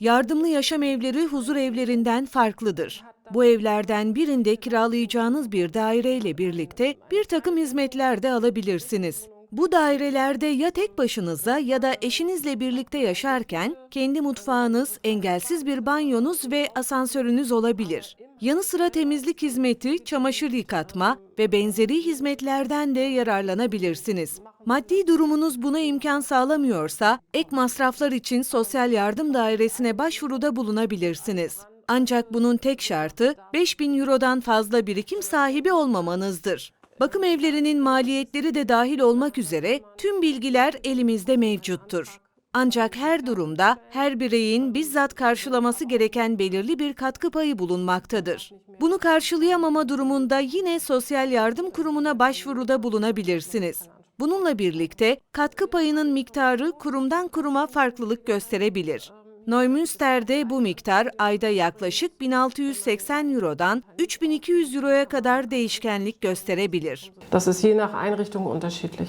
Yardımlı yaşam evleri huzur evlerinden farklıdır. Bu evlerden birinde kiralayacağınız bir daireyle birlikte bir takım hizmetler de alabilirsiniz. Bu dairelerde ya tek başınıza ya da eşinizle birlikte yaşarken kendi mutfağınız, engelsiz bir banyonuz ve asansörünüz olabilir. Yanı sıra temizlik hizmeti, çamaşır yıkatma ve benzeri hizmetlerden de yararlanabilirsiniz. Maddi durumunuz buna imkan sağlamıyorsa ek masraflar için sosyal yardım dairesine başvuruda bulunabilirsiniz. Ancak bunun tek şartı 5000 Euro'dan fazla birikim sahibi olmamanızdır. Bakım evlerinin maliyetleri de dahil olmak üzere tüm bilgiler elimizde mevcuttur. Ancak her durumda her bireyin bizzat karşılaması gereken belirli bir katkı payı bulunmaktadır. Bunu karşılayamama durumunda yine Sosyal Yardım Kurumu'na başvuruda bulunabilirsiniz. Bununla birlikte katkı payının miktarı kurumdan kuruma farklılık gösterebilir. Neumünster'de bu miktar ayda yaklaşık 1680 Euro'dan 3200 Euro'ya kadar değişkenlik gösterebilir. Das ist je nach Einrichtung unterschiedlich.